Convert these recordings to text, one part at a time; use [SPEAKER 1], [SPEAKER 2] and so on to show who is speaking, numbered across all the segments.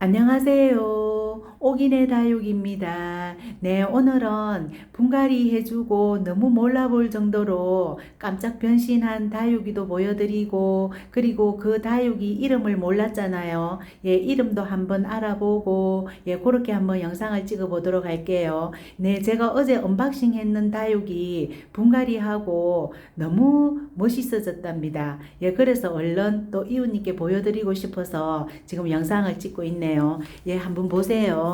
[SPEAKER 1] 안녕하세요. 오기네 다육입니다. 네, 오늘은 분갈이 해주고 너무 몰라볼 정도로 깜짝 변신한 다육이도 보여드리고, 그리고 그 다육이 이름을 몰랐잖아요. 예, 이름도 한번 알아보고, 예, 그렇게 한번 영상을 찍어 보도록 할게요. 네, 제가 어제 언박싱 했는 다육이 분갈이하고 너무 멋있어졌답니다. 예, 그래서 얼른 또 이웃님께 보여드리고 싶어서 지금 영상을 찍고 있네요. 예, 한번 보세요.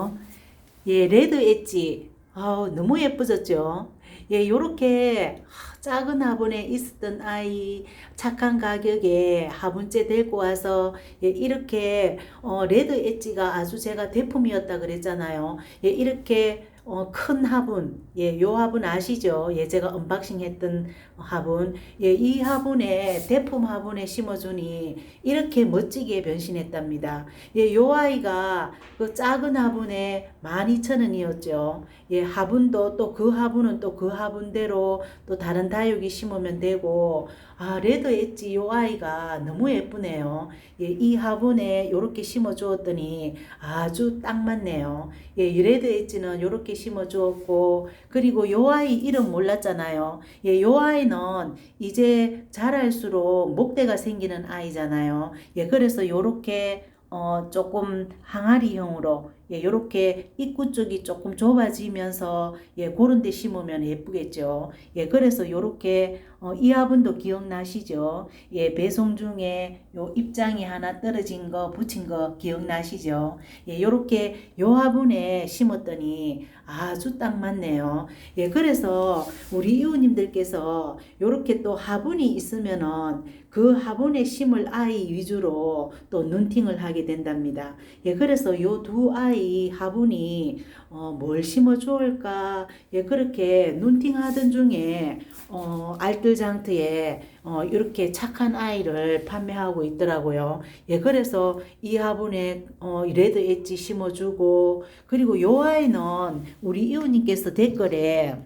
[SPEAKER 1] 예, 레드 엣지. 아, 너무 예뻐졌죠? 예, 요렇게 작은 화분에 있었던 아이 착한 가격에 화분째 데리고 와서 예, 이렇게 어, 레드 엣지가 아주 제가 대품이었다 그랬잖아요. 예, 이렇게 어, 큰 화분, 예, 요 화분 아시죠? 예, 제가 언박싱 했던 화분. 예, 이 화분에, 대품 화분에 심어주니 이렇게 멋지게 변신했답니다. 예, 요 아이가 그 작은 화분에 12,000원이었죠. 예, 화분도 또 그 화분은 또 그 화분대로 또 다른 다육이 심으면 되고, 아, 레드 엣지 요 아이가 너무 예쁘네요. 예, 이 화분에 요렇게 심어 주었더니 아주 딱 맞네요. 예, 이 레드 엣지는 요렇게 심어 주었고, 그리고 요 아이 이름 몰랐잖아요. 예, 요 아이는 이제 자랄수록 목대가 생기는 아이잖아요. 예, 그래서 요렇게 어, 조금 항아리형으로 예, 요렇게 입구 쪽이 조금 좁아지면서 예, 그런 데 심으면 예쁘겠죠. 예, 그래서 요렇게 어, 이 화분도 기억나시죠? 예, 배송 중에 요 입장이 하나 떨어진 거 붙인 거 기억나시죠? 예, 요렇게 요 화분에 심었더니 아주 딱 맞네요. 예, 그래서 우리 이웃님들께서 요렇게 또 화분이 있으면은 그 화분에 심을 아이 위주로 또 눈팅을 하게 된답니다. 예, 그래서 요 두 아이 화분이 어, 뭘 심어 좋을까? 예, 그렇게 눈팅 하던 중에 어, 알뜰장터에 어, 이렇게 착한 아이를 판매하고 있더라고요. 예, 그래서 이 화분에 어, 레드 엣지 심어주고 그리고 요 아이는 우리 이웃님께서 댓글에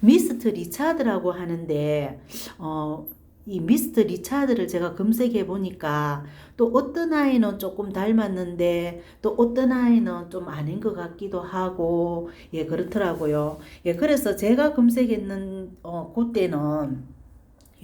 [SPEAKER 1] 미스트 리차드라고 하는데 어, 이 미스트 리차드를 제가 검색해 보니까 또 어떤 아이는 조금 닮았는데 또 어떤 아이는 좀 아닌 것 같기도 하고 예 그렇더라고요. 예 그래서 제가 검색했는 어 그때는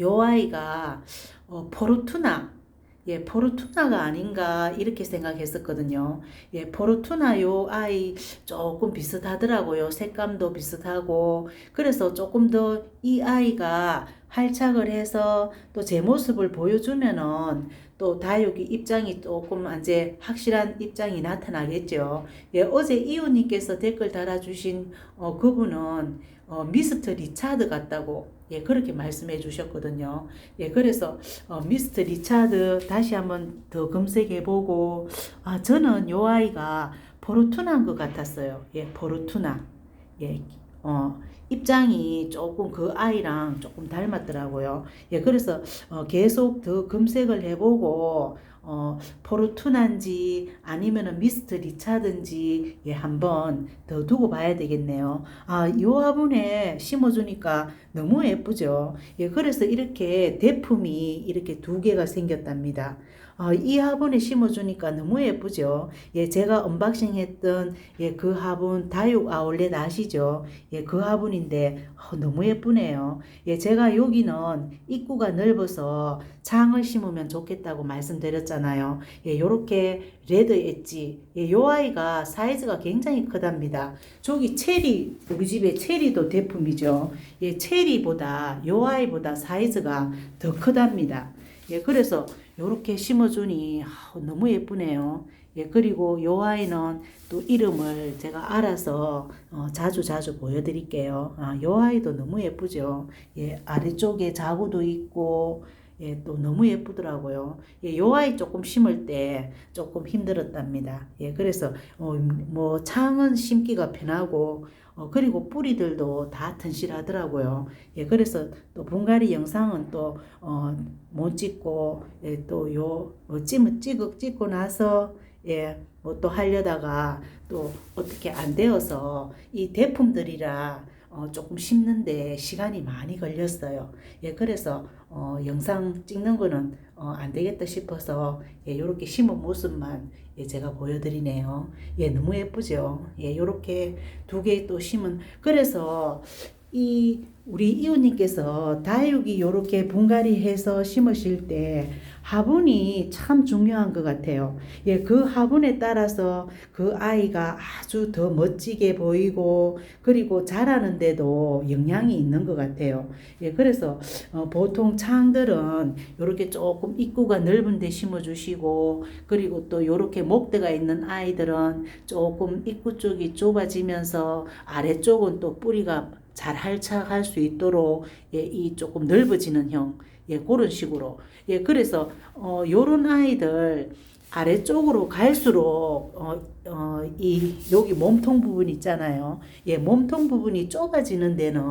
[SPEAKER 1] 요 아이가 어 포르투나 예, 포르투나가 아닌가 이렇게 생각했었거든요. 예, 포르투나 요 아이 조금 비슷하더라고요. 색감도 비슷하고 그래서 조금 더 이 아이가 활착을 해서 또 제 모습을 보여주면은 또 다육이 입장이 조금 이제 확실한 입장이 나타나겠죠. 예, 어제 이웃님께서 댓글 달아주신 어, 그분은 어, 미스터 리차드 같다고 예, 그렇게 말씀해 주셨거든요. 예, 그래서 어, 미스터 리차드 다시 한번 더 검색해 보고 아, 저는 요 아이가 포르투나인 것 같았어요. 예, 포르투나. 예, 어, 입장이 조금 그 아이랑 조금 닮았더라고요. 예, 그래서 어, 계속 더 검색을 해보고 어, 포르투나인지 아니면은 미스터 리차든지 예, 한번 더 두고 봐야 되겠네요. 아, 이 화분에 심어주니까 너무 예쁘죠. 예, 그래서 이렇게 대품이 이렇게 두 개가 생겼답니다. 아, 이 화분에 심어주니까 너무 예쁘죠. 예, 제가 언박싱 했던 예, 그 화분 다육 아울렛 아시죠? 예, 그 화분인데 어, 너무 예쁘네요. 예, 제가 여기는 입구가 넓어서 장을 심으면 좋겠다고 말씀드렸잖아요. 예, 요렇게 레드 엣지. 예, 요 아이가 사이즈가 굉장히 크답니다. 저기 체리, 우리 집에 체리도 대품이죠. 예, 체리보다 요 아이보다 사이즈가 더 크답니다. 예, 그래서 요렇게 심어주니 아, 너무 예쁘네요. 예, 그리고 요 아이는 또 이름을 제가 알아서 어, 자주 자주 보여드릴게요. 아, 요 아이도 너무 예쁘죠. 예, 아래쪽에 자구도 있고, 예, 또 너무 예쁘더라고요. 예, 요 아이 조금 심을 때 조금 힘들었답니다. 예, 그래서 어, 뭐 창은 심기가 편하고 어, 그리고 뿌리들도 다 튼실하더라고요. 예, 그래서 또 분갈이 영상은 또, 어, 못 찍고, 예, 또 요, 어, 찜, 찍, 찍고 나서, 예, 뭐 또 하려다가 또 어떻게 안 되어서 이 대품들이라 어, 조금 심는데 시간이 많이 걸렸어요. 예, 그래서 어, 영상 찍는 거는 어, 안 되겠다 싶어서 예, 요렇게 심은 모습만 예, 제가 보여드리네요. 예, 너무 예쁘죠? 예, 요렇게 두 개 또 심은 그래서 이 우리 이웃님께서 다육이 요렇게 분갈이 해서 심으실 때 화분이 참 중요한 것 같아요. 예, 그 화분에 따라서 그 아이가 아주 더 멋지게 보이고 그리고 자라는데도 영향이 있는 것 같아요. 예, 그래서 어, 보통 창들은 요렇게 조금 입구가 넓은 데 심어 주시고 그리고 또 요렇게 목대가 있는 아이들은 조금 입구 쪽이 좁아지면서 아래쪽은 또 뿌리가 잘 활착할 수 있도록 예, 이 조금 넓어지는 형 예, 그런 식으로 예, 그래서 어, 요런 아이들 아래쪽으로 갈수록 어, 어, 이 여기 몸통 부분 있잖아요. 예, 몸통 부분이 좁아지는 데는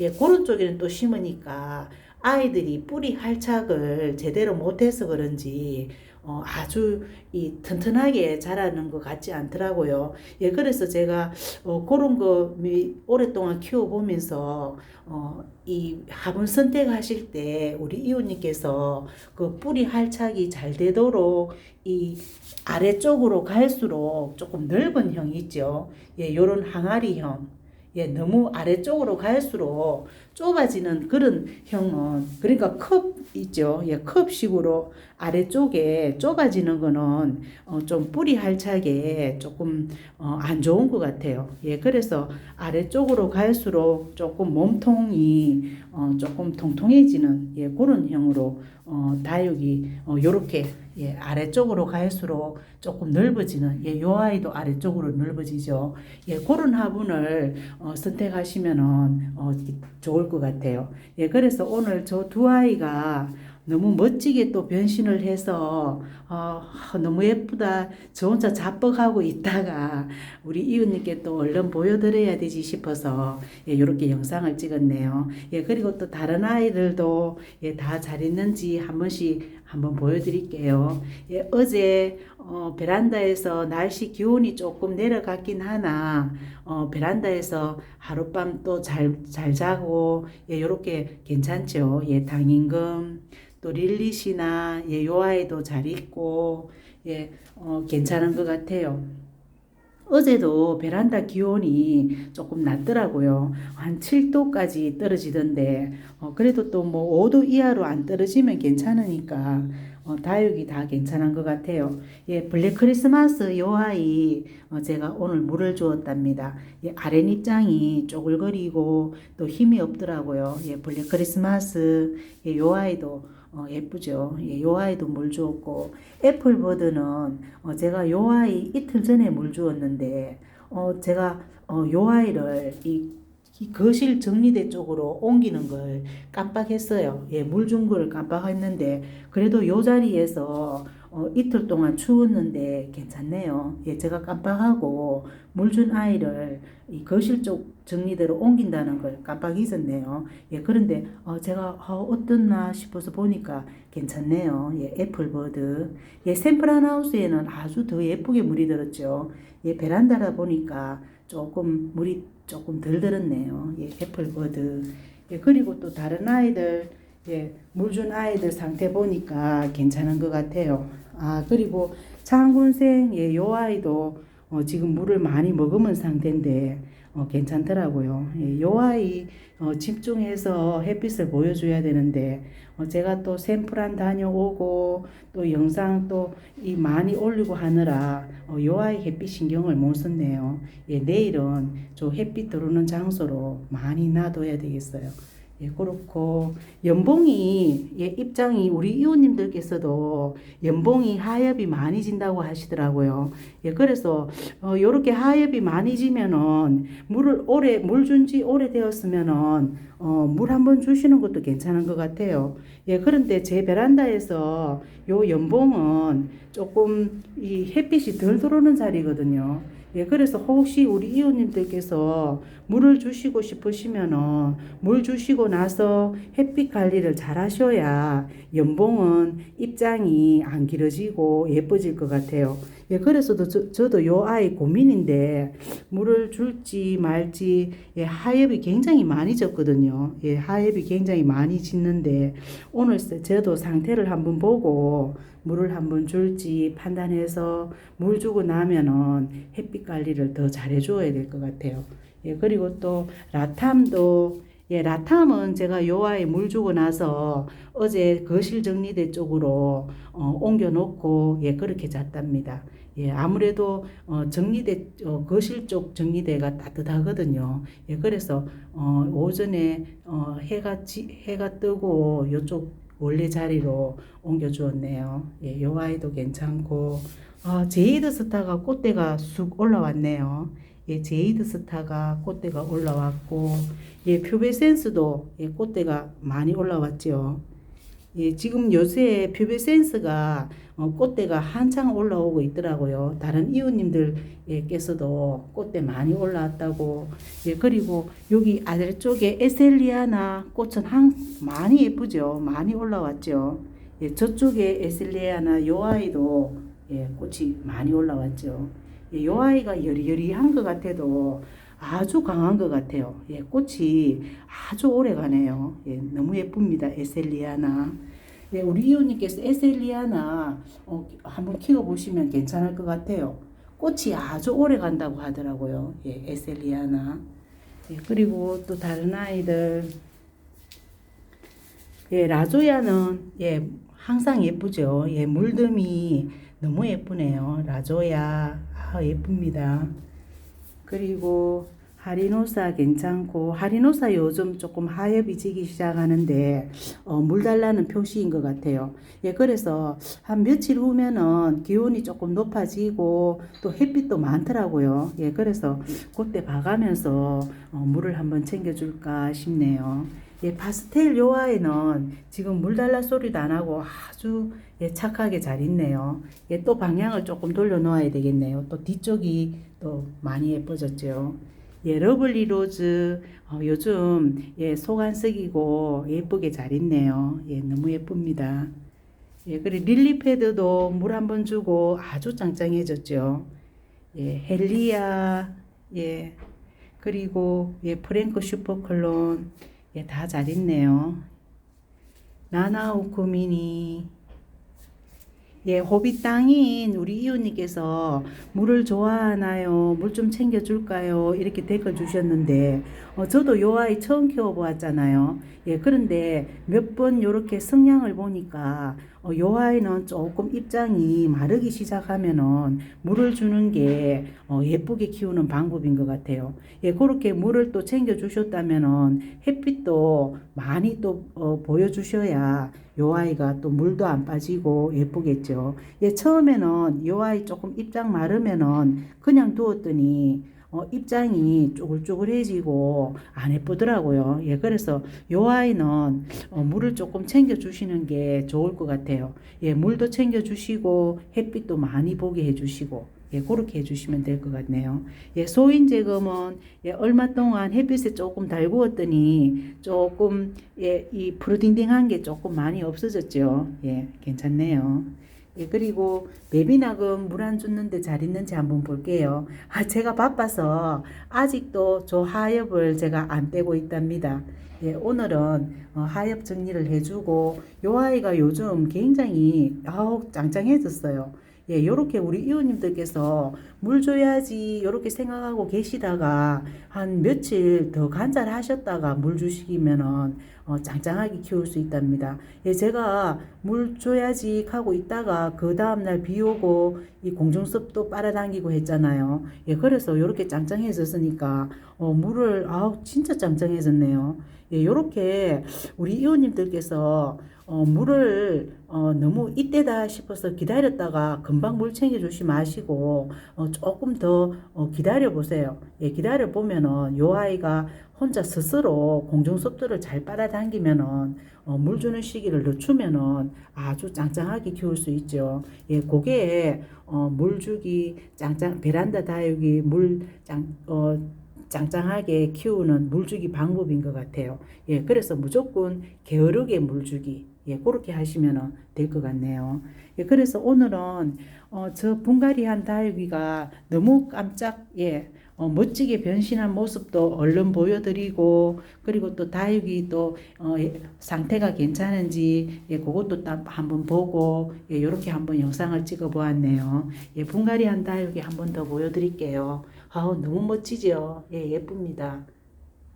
[SPEAKER 1] 예, 그런 쪽에는 또 심으니까 아이들이 뿌리 활착을 제대로 못해서 그런지 어, 아주 이 튼튼하게 자라는 것 같지 않더라고요. 예, 그래서 제가 어, 그런 거 미- 오랫동안 키워보면서 어, 이 화분 선택하실 때 우리 이웃님께서 그 뿌리 활착이 잘 되도록 이 아래쪽으로 갈수록 조금 넓은 형이 있죠. 예, 요런 항아리형. 예, 너무 아래쪽으로 갈수록 좁아지는 그런 형은 그러니까 컵 있죠. 예, 컵식으로 아래쪽에 좁아지는 거는 어, 좀 뿌리 활착에 조금 어, 안 좋은 것 같아요. 예, 그래서 아래쪽으로 갈수록 조금 몸통이 어, 조금 통통해지는 예, 그런 형으로 어, 다육이 어, 요렇게 예, 아래쪽으로 갈수록 조금 넓어지는 예, 요 아이도 아래쪽으로 넓어지죠. 예, 그런 화분을 어, 선택하시면은 어, 좋을 것 같아요. 예, 그래서 오늘 저 두 아이가 너무 멋지게 또 변신을 해서 어, 너무 예쁘다. 저 혼자 자뻑하고 있다가 우리 이웃님께 또 얼른 보여드려야 되지 싶어서 예, 이렇게 영상을 찍었네요. 예, 그리고 또 다른 아이들도 예, 다잘 있는지 한 번씩 한번 보여드릴게요. 예, 어제 어, 베란다에서 날씨 기온이 조금 내려갔긴 하나 어, 베란다에서 하룻밤 또 잘 잘 자고 예, 요렇게 괜찮죠. 예, 당임금 또 릴릿이나 예, 요 아이도 잘 있고 예, 어, 괜찮은 것 같아요. 어제도 베란다 기온이 조금 낮더라고요. 한 7도까지 떨어지던데, 어, 그래도 또 뭐 5도 이하로 안 떨어지면 괜찮으니까, 어, 다육이 다 괜찮은 것 같아요. 예, 블랙 크리스마스 요 아이, 어, 제가 오늘 물을 주었답니다. 예, 아랫입장이 쪼글거리고 또 힘이 없더라고요. 예, 블랙 크리스마스, 예, 요 아이도 어, 예쁘죠. 예, 요 아이도 물 주었고, 애플버드는 어, 제가 요 아이 이틀 전에 물 주었는데, 어, 제가 어, 요 아이를 이, 이 거실 정리대 쪽으로 옮기는 걸 깜빡했어요. 예, 물 준 걸 깜빡했는데, 그래도 요 자리에서 어, 이틀 동안 추웠는데 괜찮네요. 예, 제가 깜빡하고 물 준 아이를 이 거실 쪽 정리대로 옮긴다는 걸 깜빡 잊었네요. 예, 그런데 어, 제가 어, 어떻나 싶어서 보니까 괜찮네요. 예, 애플버드. 예, 샘플한 하우스에는 아주 더 예쁘게 물이 들었죠. 예, 베란다라 보니까 조금 물이 조금 덜 들었네요. 예, 애플버드. 예, 그리고 또 다른 아이들, 예, 물 준 아이들 상태 보니까 괜찮은 것 같아요. 아, 그리고 장군생, 예, 요 아이도 어, 지금 물을 많이 머금은 상태인데, 어, 괜찮더라고요. 예, 요 아이 어, 집중해서 햇빛을 보여줘야 되는데 어, 제가 또 샘플한 다녀오고 또 영상 또 이 많이 올리고 하느라 어, 요 아이 햇빛 신경을 못 썼네요. 예, 내일은 저 햇빛 들어오는 장소로 많이 놔둬야 되겠어요. 예, 그렇고 연봉이 예, 입장이 우리 이웃님들께서도 연봉이 하엽이 많이 진다고 하시더라고요. 예, 그래서 어, 요렇게 하엽이 많이 지면은 물을 오래 물 준 지 오래 되었으면은 어, 물 한번 주시는 것도 괜찮은 것 같아요. 예, 그런데 제 베란다에서 요 연봉은 조금 이 햇빛이 덜 들어오는 자리거든요. 예, 그래서 혹시 우리 이웃님들께서 물을 주시고 싶으시면은 물 주시고 나서 햇빛 관리를 잘 하셔야 연봉은 입장이 안 길어지고 예뻐질 것 같아요. 예, 그래서도 저, 저도 요 아이 고민인데 물을 줄지 말지 예, 하엽이 굉장히 많이 졌거든요. 예, 하엽이 굉장히 많이 짖는데 오늘 저도 상태를 한번 보고 물을 한번 줄지 판단해서 물 주고 나면은 햇빛 관리를 더 잘해줘야 될 것 같아요. 예, 그리고 또 라탐도 예, 라탐은 제가 요 아이 물 주고 나서 어제 거실 정리대 쪽으로 어, 옮겨 놓고 예, 그렇게 잤답니다. 예, 아무래도 어, 정리대 어, 거실 쪽 정리대가 따뜻하거든요. 예, 그래서 어, 오전에 어, 해가 지, 해가 뜨고 요쪽 원래 자리로 옮겨 주었네요. 예, 요 아이도 괜찮고 아, 제이드 스타가 꽃대가 쑥 올라왔네요. 예, 제이드 스타가 꽃대가 올라왔고 예, 퓨베센스도 예, 꽃대가 많이 올라왔죠. 예, 지금 요새 퓨베센스가 어, 꽃대가 한창 올라오고 있더라고요. 다른 이웃님들께서도 꽃대 많이 올라왔다고. 예, 그리고 여기 아래쪽에 에셀리아나 꽃은 한, 많이 예쁘죠. 많이 올라왔죠. 예, 저쪽에 에셀리아나 요 아이도 예, 꽃이 많이 올라왔죠. 예, 요 아이가 여리여리한 것 같아도 아주 강한 것 같아요. 예, 꽃이 아주 오래 가네요. 예, 너무 예쁩니다. 에셀리아나. 예, 우리 이웃님께서 에셀리아나 어, 한번 키워보시면 괜찮을 것 같아요. 꽃이 아주 오래 간다고 하더라고요. 예, 에셀리아나. 예, 그리고 또 다른 아이들. 예, 라조야는 예, 항상 예쁘죠. 예, 물듬이 너무 예쁘네요. 라조야. 아, 예쁩니다. 그리고 하리노사 괜찮고 하리노사 요즘 조금 하엽이 지기 시작하는데 어, 물 달라는 표시인 것 같아요. 예, 그래서 한 며칠 후면은 기온이 조금 높아지고 또 햇빛도 많더라고요. 예, 그래서 그때 봐가면서 어, 물을 한번 챙겨줄까 싶네요. 예, 파스텔 요 아이는 지금 물 달라 소리도 안 하고 아주 예, 착하게 잘 있네요. 예, 또 방향을 조금 돌려 놓아야 되겠네요. 또 뒤쪽이 또 많이 예뻐졌죠. 예, 러블리 로즈 어, 요즘 예, 속안쓰기고 예쁘게 잘 있네요. 예, 너무 예쁩니다. 예, 그리고 릴리 패드도 물 한 번 주고 아주 짱짱해졌죠. 예, 헬리아 예, 그리고 예, 프랭크 슈퍼클론 예, 다 잘 있네요. 나나우쿠미니 예, 호비 땅인 우리 이웃님께서 물을 좋아하나요? 물 좀 챙겨줄까요? 이렇게 댓글 주셨는데, 어, 저도 요 아이 처음 키워보았잖아요. 예, 그런데 몇 번 요렇게 성향을 보니까, 어, 요 아이는 조금 입장이 마르기 시작하면은 물을 주는 게 어, 예쁘게 키우는 방법인 것 같아요. 예, 그렇게 물을 또 챙겨주셨다면은 햇빛도 많이 또 어, 보여주셔야 요 아이가 또 물도 안 빠지고 예쁘겠죠. 예, 처음에는 요 아이 조금 입장 마르면은 그냥 두었더니 어, 입장이 쪼글쪼글해지고 안 예쁘더라고요. 예, 그래서 요 아이는 어, 물을 조금 챙겨 주시는 게 좋을 것 같아요. 예, 물도 챙겨 주시고 햇빛도 많이 보게 해 주시고 예, 그렇게 해주시면 될 것 같네요. 예, 소인 제거은 예, 얼마 동안 햇빛에 조금 달구었더니 조금 예, 이 푸르딩딩한 게 조금 많이 없어졌죠. 예, 괜찮네요. 예, 그리고 베비낙은 물안 줬는데 잘 있는지 한번 볼게요. 아, 제가 바빠서 아직도 저 하엽을 제가 안 떼고 있답니다. 예, 오늘은 어, 하엽 정리를 해주고 요 아이가 요즘 굉장히 아우 짱짱해졌어요. 예, 요렇게 우리 이웃님들께서 물 줘야지 요렇게 생각하고 계시다가 한 며칠 더 간절하셨다가 물 주시면은 어, 짱짱하게 키울 수 있답니다. 예, 제가 물 줘야지 하고 있다가 그 다음날 비 오고 이 공중습도 빨아당기고 했잖아요. 예, 그래서 요렇게 짱짱해졌으니까 어, 물을 아우 진짜 짱짱해졌네요. 예, 요렇게 우리 이웃님들께서 어, 물을 어, 너무 이때다 싶어서 기다렸다가 금방 물 챙겨주시 마시고 어, 조금 더 어, 기다려 보세요. 예, 기다려 보면은 요 아이가 혼자 스스로 공중속도를 잘 빨아당기면은 어, 물 주는 시기를 늦추면은 아주 짱짱하게 키울 수 있죠. 예, 그게 어, 물 주기 짱짱 베란다 다육이 물짱 어, 짱짱하게 키우는 물주기 방법인 것 같아요. 예, 그래서 무조건 게으르게 물주기. 예, 그렇게 하시면 될 것 같네요. 예, 그래서 오늘은 어, 저 분갈이한 다육이가 너무 깜짝, 예, 어, 멋지게 변신한 모습도 얼른 보여드리고, 그리고 또 다육이 또, 어, 예, 상태가 괜찮은지, 예, 그것도 딱 한번 보고, 예, 요렇게 한번 영상을 찍어 보았네요. 예, 분갈이한 다육이 한번 더 보여드릴게요. 아우, 너무 멋지죠? 예, 예쁩니다.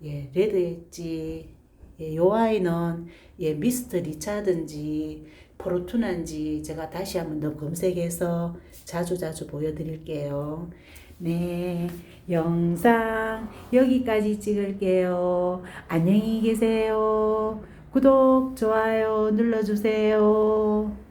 [SPEAKER 1] 예, 레드 엣지. 예, 요 아이는 예, 미스터 리차든지 포르투나인지 제가 다시 한번 더 검색해서 자주자주 보여드릴게요. 네, 영상 여기까지 찍을게요. 안녕히 계세요. 구독, 좋아요 눌러주세요.